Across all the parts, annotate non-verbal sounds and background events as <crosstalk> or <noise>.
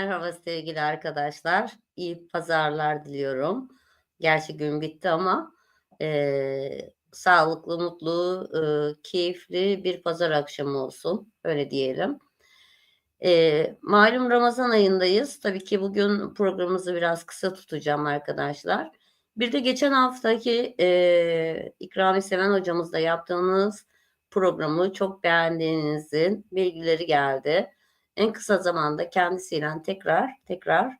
Merhaba sevgili arkadaşlar. İyi pazarlar diliyorum. Gerçi gün bitti ama eee, sağlıklı, mutlu, ııı, keyifli bir pazar akşamı olsun. Öyle diyelim. Eee, malum Ramazan ayındayız. Tabii ki bugün programımızı biraz kısa tutacağım arkadaşlar. Bir de geçen haftaki eee İkrami Seven hocamızla yaptığımız programı çok beğendiğinizin bilgileri geldi. En kısa zamanda kendisiyle tekrar tekrar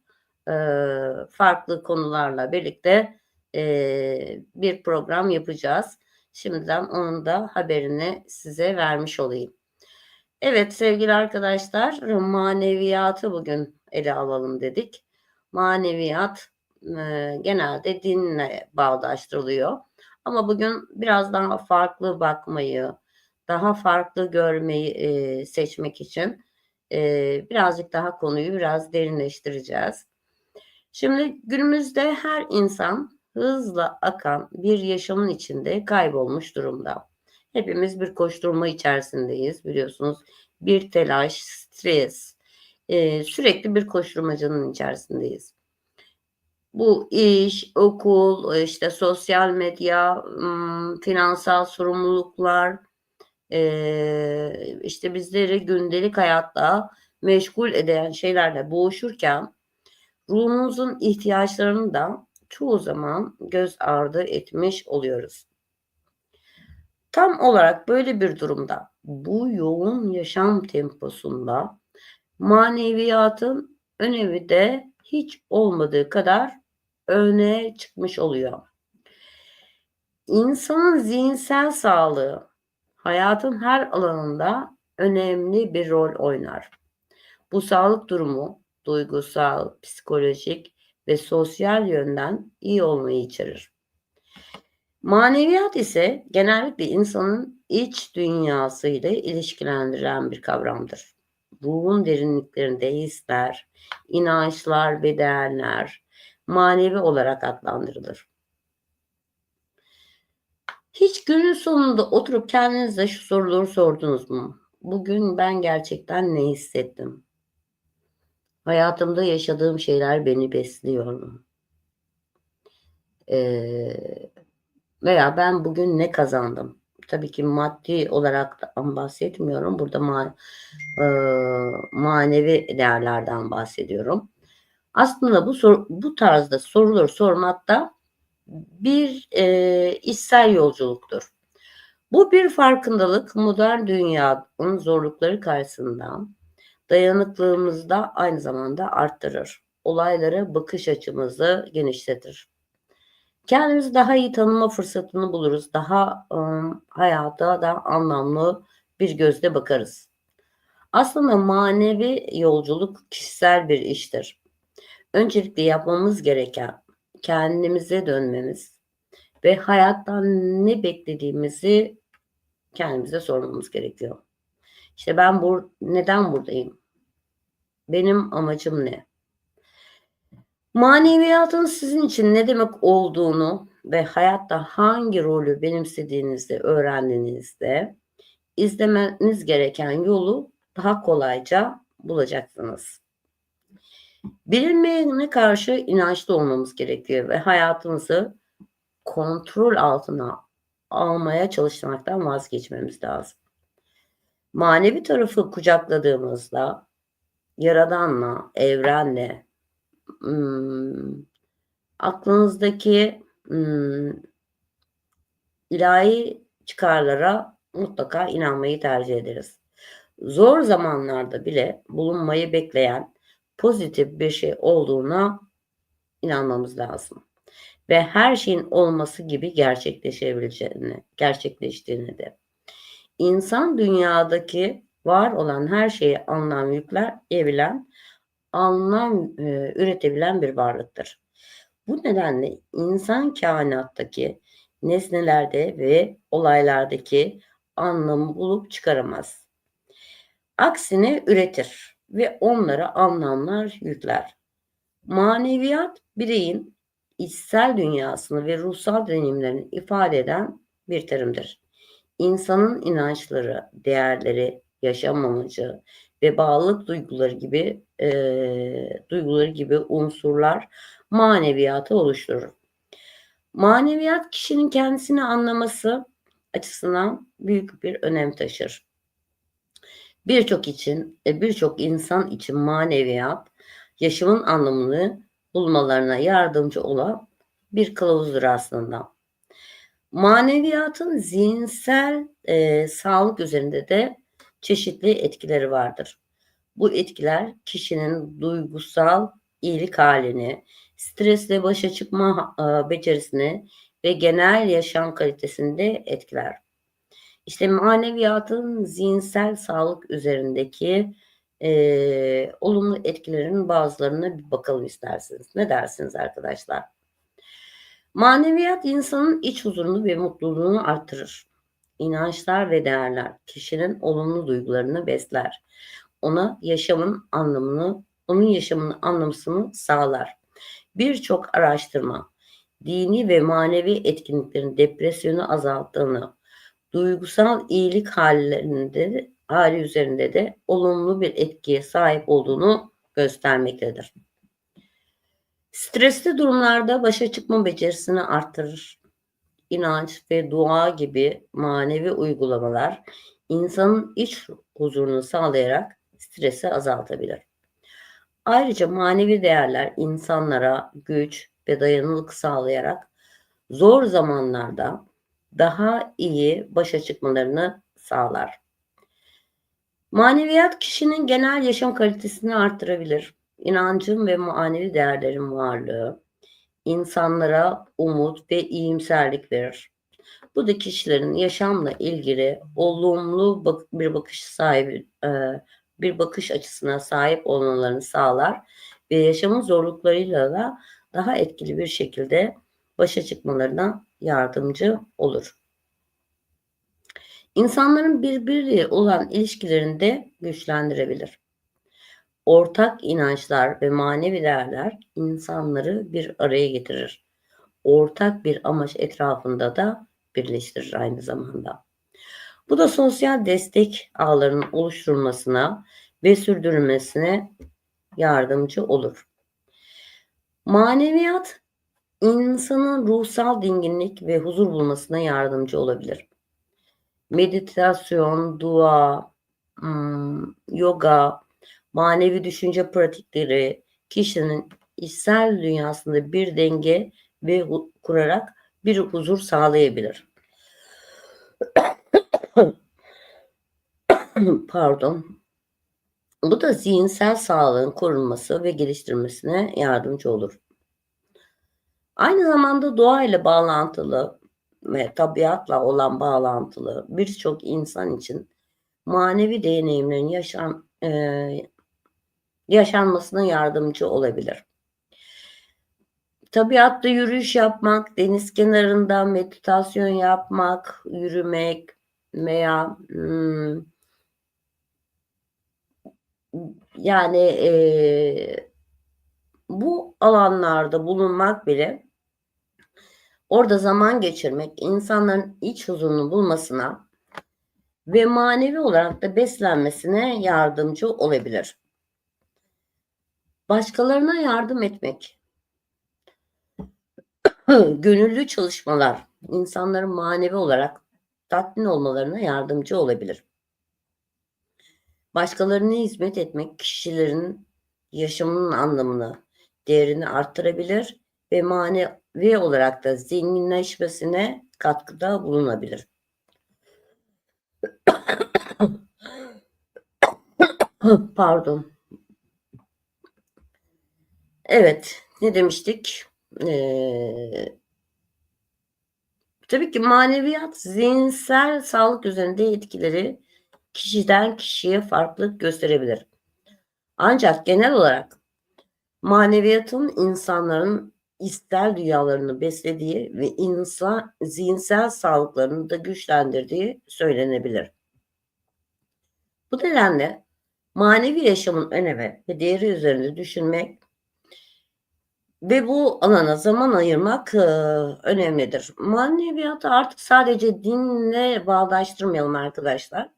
eee, farklı konularla birlikte eee, bir program yapacağız. Şimdiden onun da haberini size vermiş olayım. Evet sevgili arkadaşlar, maneviyatı bugün ele alalım dedik. Maneviyat eee, genelde dinle bağdaştırılıyor. Ama bugün biraz daha farklı bakmayı, daha farklı görmeyi eee, seçmek için eee, birazcık daha konuyu biraz derinleştireceğiz. Şimdi günümüzde her insan hızla akan bir yaşamın içinde kaybolmuş durumda. Hepimiz bir koşturma içerisindeyiz biliyorsunuz. Bir telaş, stres, eee, sürekli bir koşturmacanın içerisindeyiz. Bu iş, okul, işte sosyal medya, finansal sorumluluklar, eee, işte bizleri gündelik hayatta meşgul eden şeylerle boğuşurken ruhumuzun ihtiyaçlarını da çoğu zaman göz ardı etmiş oluyoruz. Tam olarak böyle bir durumda, bu yoğun yaşam temposunda maneviyatın önemi de hiç olmadığı kadar öne çıkmış oluyor. İnsanın zihinsel sağlığı hayatın her alanında önemli bir rol oynar. Bu sağlık durumu duygusal, psikolojik ve sosyal yönden iyi olmayı içerir. Maneviyat ise genellikle insanın iç dünyasıyla ilişkilendirilen bir kavramdır. Ruhun derinliklerinde hisler, inançlar ve değerler manevi olarak adlandırılır. Hiç günün sonunda oturup kendinize şu soruları sordunuz mu? Bugün ben gerçekten ne hissettim? Hayatımda yaşadığım şeyler beni besliyor mu? Eee, veya ben bugün ne kazandım? Tabii ki maddi olaraktan bahsetmiyorum. Burada ma eee, manevi değerlerden bahsediyorum. Aslında bu bu tarzda soruları sormak da bir, eee, içsel yolculuktur. Bu bir farkındalık modern dünyanın zorlukları karşısında dayanıklılığımızı da aynı zamanda arttırır. Olaylara bakış açımızı genişletir. Kendimizi daha iyi tanıma fırsatını buluruz. Daha, ımm, hayata daha anlamlı bir gözle bakarız. Aslında manevi yolculuk kişisel bir iştir. Öncelikle yapmamız gereken kendimize dönmemiz ve hayattan ne beklediğimizi kendimize sormamız gerekiyor. İşte ben bur neden buradayım? Benim amacım ne? Maneviyatın sizin için ne demek olduğunu ve hayatta hangi rolü benimsediğinizde, öğrendiğinizde izlemeniz gereken yolu daha kolayca bulacaksınız. Bilinmeyene karşı inançlı olmamız gerekiyor ve hayatımızı kontrol altına almaya çalışmaktan vazgeçmemiz lazım. Manevi tarafı kucakladığımızda Yaradan'la, evrenle, ımm, aklınızdaki, ımm, ilahi çıkarlara mutlaka inanmayı tercih ederiz. Zor zamanlarda bile bulunmayı bekleyen pozitif bir şey olduğuna inanmamız lazım ve her şeyin olması gibi gerçekleşebileceğini, gerçekleştiğini de. İnsan dünyadaki var olan her şeye anlam yükleyebilen, anlam, eee, üretebilen bir varlıktır. Bu nedenle insan kainattaki nesnelerde ve olaylardaki anlamı bulup çıkaramaz. Aksine üretir ve onlara anlamlar yükler. Maneviyat bireyin içsel dünyasını ve ruhsal deneyimlerini ifade eden bir terimdir. İnsanın inançları, değerleri, yaşam amacı, ve bağlılık duyguları gibi e, duyguları gibi unsurlar maneviyatı oluşturur. Maneviyat kişinin kendisini anlaması açısından büyük bir önem taşır. Birçok için, e, birçok insan için maneviyat yaşamın anlamını bulmalarına yardımcı olan bir kılavuzdur aslında. Maneviyatın zihinsel e, sağlık üzerinde de çeşitli etkileri vardır. Bu etkiler kişinin duygusal iyilik halini, stresle başa çıkma e, becerisini ve genel yaşam kalitesini de etkiler. İşte maneviyatın zihinsel sağlık üzerindeki e, olumlu etkilerin bazılarına bir bakalım isterseniz. Ne dersiniz arkadaşlar? Maneviyat insanın iç huzurunu ve mutluluğunu artırır. İnançlar ve değerler kişinin olumlu duygularını besler. Ona yaşamın anlamını, onun yaşamının anlamısını sağlar. Birçok araştırma dini ve manevi etkinliklerin depresyonu azalttığını, duygusal iyilik hallerinde hali üzerinde de olumlu bir etkiye sahip olduğunu göstermektedir. Stresli durumlarda başa çıkma becerisini artırır. İnanç ve dua gibi manevi uygulamalar insanın iç huzurunu sağlayarak stresi azaltabilir. Ayrıca manevi değerler insanlara güç ve dayanıklılık sağlayarak zor zamanlarda daha iyi başa çıkmalarını sağlar. Maneviyat kişinin genel yaşam kalitesini artırabilir. İnancın ve manevi değerlerin varlığı insanlara umut ve iyimserlik verir. Bu da kişilerin yaşamla ilgili olumlu bir bakış sahibi e, bir bakış açısına sahip olmalarını sağlar ve yaşamın zorluklarıyla da daha etkili bir şekilde başa çıkmalarına yardımcı olur. İnsanların birbiriyle olan ilişkilerini de güçlendirebilir. Ortak inançlar ve manevi değerler insanları bir araya getirir. Ortak bir amaç etrafında da birleştirir aynı zamanda. Bu da sosyal destek ağlarının oluşturulmasına ve sürdürülmesine yardımcı olur. Maneviyat insanın ruhsal dinginlik ve huzur bulmasına yardımcı olabilir. Meditasyon, dua, hmm, yoga, manevi düşünce pratikleri kişinin içsel dünyasında bir denge ve kurarak bir huzur sağlayabilir. <coughs> Pardon. Bu da zihinsel sağlığın korunması ve geliştirmesine yardımcı olur. Aynı zamanda doğa ile bağlantılı ve tabiatla olan bağlantılı birçok insan için manevi deneyimlerin yaşam, e, yaşanmasına yardımcı olabilir. Tabiatta yürüyüş yapmak, deniz kenarında meditasyon yapmak, yürümek veya hmm, yani e, bu alanlarda bulunmak bile orada zaman geçirmek insanların iç huzurunu bulmasına ve manevi olarak da beslenmesine yardımcı olabilir. Başkalarına yardım etmek, <clears throat> gönüllü çalışmalar insanların manevi olarak tatmin olmalarına yardımcı olabilir. Başkalarına hizmet etmek kişilerin yaşamının anlamını, değerini arttırabilir ve manevi olarak da zenginleşmesine katkıda bulunabilir. <coughs> Pardon. Evet, ne demiştik? Ee, tabii ki maneviyat zihinsel sağlık üzerinde etkileri kişiden kişiye farklılık gösterebilir. Ancak genel olarak maneviyatın insanların ister dünyalarını beslediği ve insan zihinsel sağlıklarını da güçlendirdiği söylenebilir. Bu nedenle manevi yaşamın önemi ve değeri üzerinde düşünmek ve bu alana zaman ayırmak e, önemlidir. Maneviyatı artık sadece dinle bağdaştırmayalım arkadaşlar.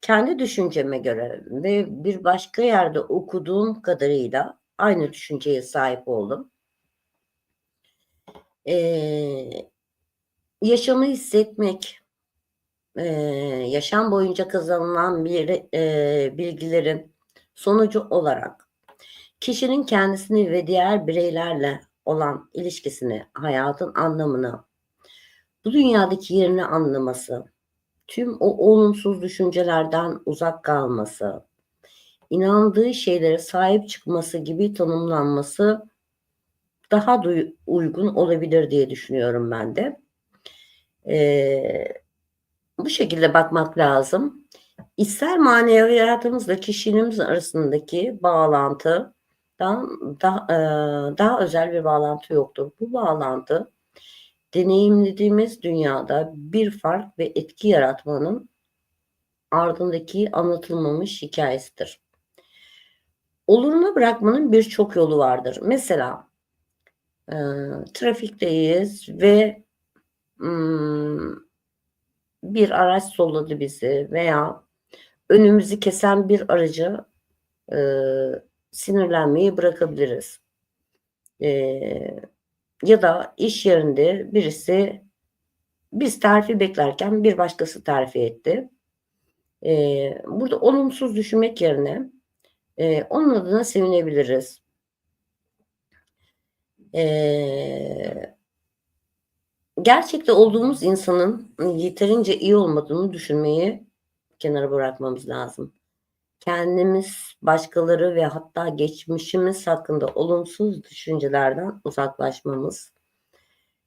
Kendi düşünceme göre ve bir başka yerde okuduğum kadarıyla aynı düşünceye sahip oldum. Eee, yaşamı hissetmek, eee, yaşam boyunca kazanılan bir, eee, bilgilerin sonucu olarak kişinin kendisini ve diğer bireylerle olan ilişkisini, hayatın anlamını, bu dünyadaki yerini anlaması, tüm o olumsuz düşüncelerden uzak kalması, inandığı şeylere sahip çıkması gibi tanımlanması daha duy uygun olabilir diye düşünüyorum ben de. Eee, bu şekilde bakmak lazım. İster maneviyatımızla kişiliğimiz arasındaki bağlantıdan daha, eee, daha özel bir bağlantı yoktur. Bu bağlantı deneyimlediğimiz dünyada bir fark ve etki yaratmanın ardındaki anlatılmamış hikâyesidir. Oluruna bırakmanın birçok yolu vardır. Mesela, eee, trafikteyiz ve, ımm, bir araç solladı bizi veya önümüzü kesen bir aracı, eee, sinirlenmeyi bırakabiliriz. Eee, ya da iş yerinde birisi biz terfi beklerken bir başkası terfi etti. Eee, burada olumsuz düşünmek yerine, eee, onun adına sevinebiliriz. Eee gerçekte olduğumuz insanın yeterince iyi olmadığını düşünmeyi kenara bırakmamız lazım. Kendimiz, başkaları ve hatta geçmişimiz hakkında olumsuz düşüncelerden uzaklaşmamız,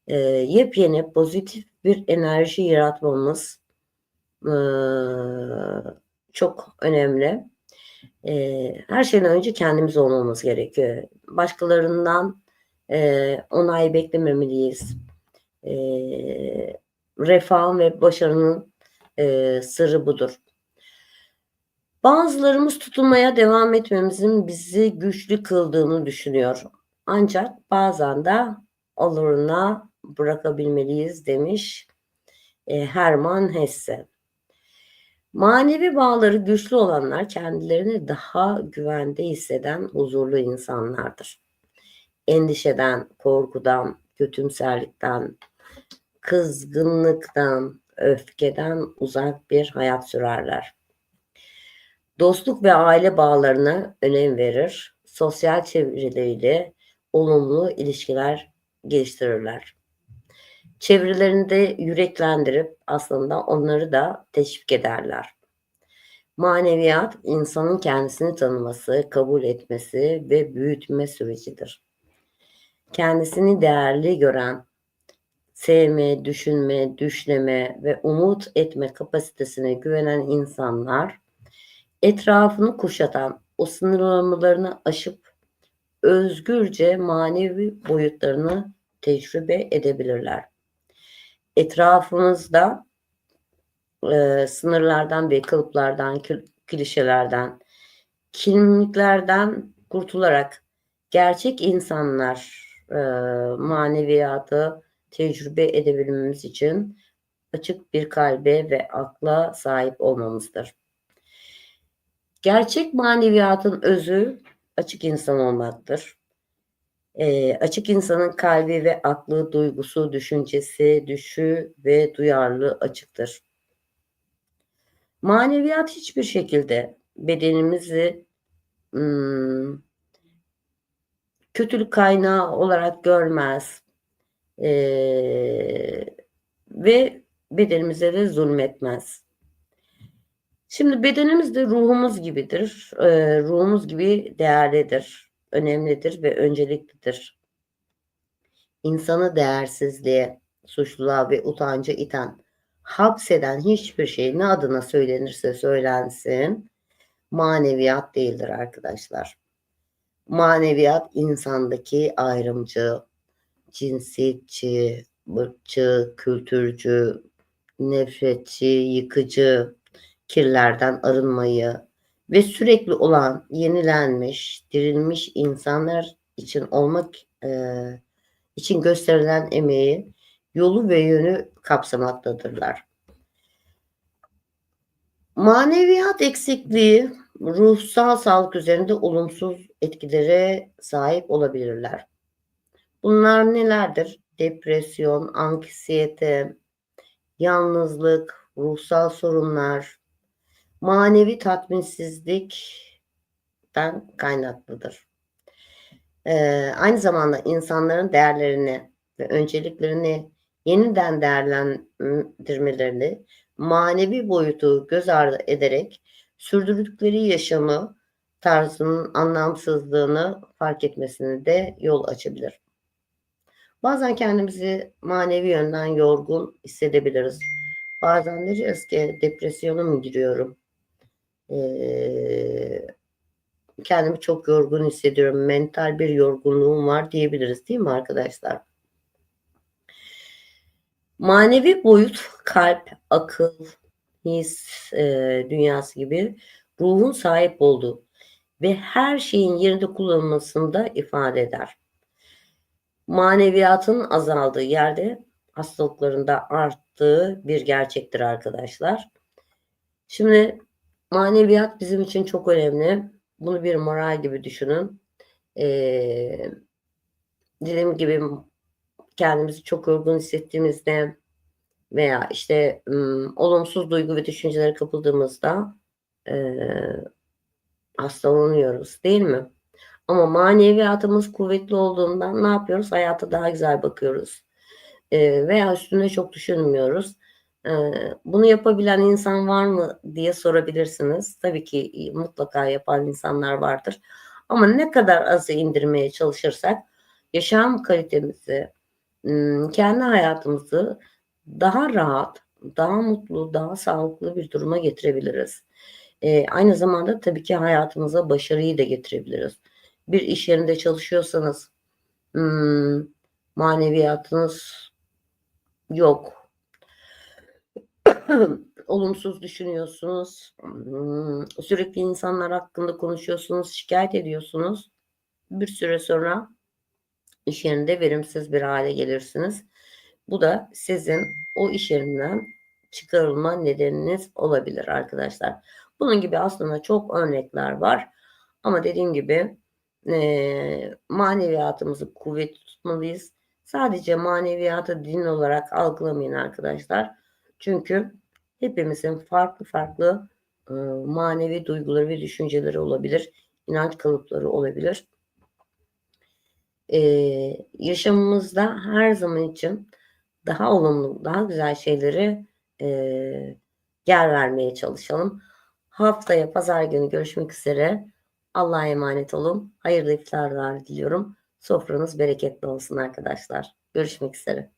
eee, yepyeni pozitif bir enerji yaratmamız, ııı, çok önemli. Eee, her şeyden önce kendimiz olmamız gerekiyor. Başkalarından, eee, onay beklememeliyiz. Eee, refahın ve başarının, eee, sırrı budur. Bazılarımız tutunmaya devam etmemizin bizi güçlü kıldığını düşünüyor. Ancak bazen de oluruna bırakabilmeliyiz demiş, eee, Hermann Hesse. Manevi bağları güçlü olanlar kendilerini daha güvende hisseden huzurlu insanlardır. Endişeden, korkudan, kötümserlikten, kızgınlıktan, öfkeden uzak bir hayat sürerler. Dostluk ve aile bağlarına önem verir. Sosyal çevreleriyle olumlu ilişkiler geliştirirler. Çevrelerini de yüreklendirip aslında onları da teşvik ederler. Maneviyat insanın kendisini tanıması, kabul etmesi ve büyütme sürecidir. Kendisini değerli gören, sevme, düşünme, düşleme ve umut etme kapasitesine güvenen insanlar etrafını kuşatan o sınırlamalarını aşıp özgürce manevi boyutlarını tecrübe edebilirler. Etrafımızda eee, sınırlardan ve kalıplardan, kl klişelerden, kimliklerden kurtularak gerçek insanlar, eee, maneviyatı tecrübe edebilmemiz için açık bir kalbe ve akla sahip olmamızdır. Gerçek maneviyatın özü açık insan olmaktır. Eee, açık insanın kalbi ve aklı, duygusu, düşüncesi, düşü ve duyarlılığı açıktır. Maneviyat hiçbir şekilde bedenimizi, ımm kötülük kaynağı olarak görmez. Eee, ve bedenimize de zulmetmez. Şimdi bedenimiz de ruhumuz gibidir. Eee, ruhumuz gibi değerlidir, önemlidir ve önceliklidir. İnsanı değersizliğe, suçluluğa ve utanca iten, hapseden hiçbir şey ne adına söylenirse söylensin maneviyat değildir arkadaşlar. Maneviyat insandaki ayrımcı, cinsiyetçi, ırkçı, kültürcü, nefretçi, yıkıcı kirlerden arınmayı ve sürekli olan yenilenmiş, dirilmiş insanlar için olmak eee, için gösterilen emeği, yolu ve yönü kapsamaktadırlar. Maneviyat eksikliği ruhsal sağlık üzerinde olumsuz etkilere sahip olabilirler. Bunlar nelerdir? Depresyon, anksiyete, yalnızlık, ruhsal sorunlar, manevi tatminsizlikten kaynaklıdır. Ee, aynı zamanda insanların değerlerini ve önceliklerini yeniden değerlendirmelerini manevi boyutu göz ardı ederek sürdürdükleri yaşamı tarzının anlamsızlığını fark etmesine de yol açabilir. Bazen kendimizi manevi yönden yorgun hissedebiliriz. Bazen diyeceğiz ki depresyona mı giriyorum? Ee, kendimi çok yorgun hissediyorum. Mental bir yorgunluğum var diyebiliriz değil mi arkadaşlar? Manevi boyut kalp, akıl, his e, dünyası gibi ruhun sahip olduğu ve her şeyin yerinde kullanılmasında ifade eder. Maneviyatın azaldığı yerde hastalıklarında arttığı bir gerçektir arkadaşlar. Şimdi maneviyat bizim için çok önemli. Bunu bir moral gibi düşünün. Ee, dediğim gibi kendimizi çok yorgun hissettiğimizde veya işte ım, olumsuz duygu ve düşüncelere kapıldığımızda e, hastalanıyoruz değil mi? Ama maneviyatımız kuvvetli olduğundan ne yapıyoruz? Hayata daha güzel bakıyoruz. E, veya üstüne çok düşünmüyoruz. E, bunu yapabilen insan var mı diye sorabilirsiniz. Tabii ki mutlaka yapan insanlar vardır. Ama ne kadar azı indirmeye çalışırsak yaşam kalitemizi, kendi hayatımızı daha rahat, daha mutlu, daha sağlıklı bir duruma getirebiliriz. E, aynı zamanda tabii ki hayatımıza başarıyı da getirebiliriz. Bir iş yerinde çalışıyorsanız hmm, maneviyatınız yok. <clears throat> Olumsuz düşünüyorsunuz. Hmm, sürekli insanlar hakkında konuşuyorsunuz, şikayet ediyorsunuz. Bir süre sonra iş yerinde verimsiz bir hale gelirsiniz. Bu da sizin o iş yerinden çıkarılma nedeniniz olabilir arkadaşlar. Bunun gibi aslında çok örnekler var. Ama dediğim gibi e, maneviyatımızı kuvvetli tutmalıyız. Sadece maneviyatı din olarak algılamayın arkadaşlar. Çünkü hepimizin farklı farklı e, manevi duyguları ve düşünceleri olabilir. inanç kalıpları olabilir. E, yaşamımızda her zaman için daha olumlu, daha güzel şeyleri e, yer vermeye çalışalım. Haftaya pazar günü görüşmek üzere. Allah'a emanet olun. Hayırlı iftarlar diliyorum. Sofranız bereketli olsun arkadaşlar. Görüşmek üzere.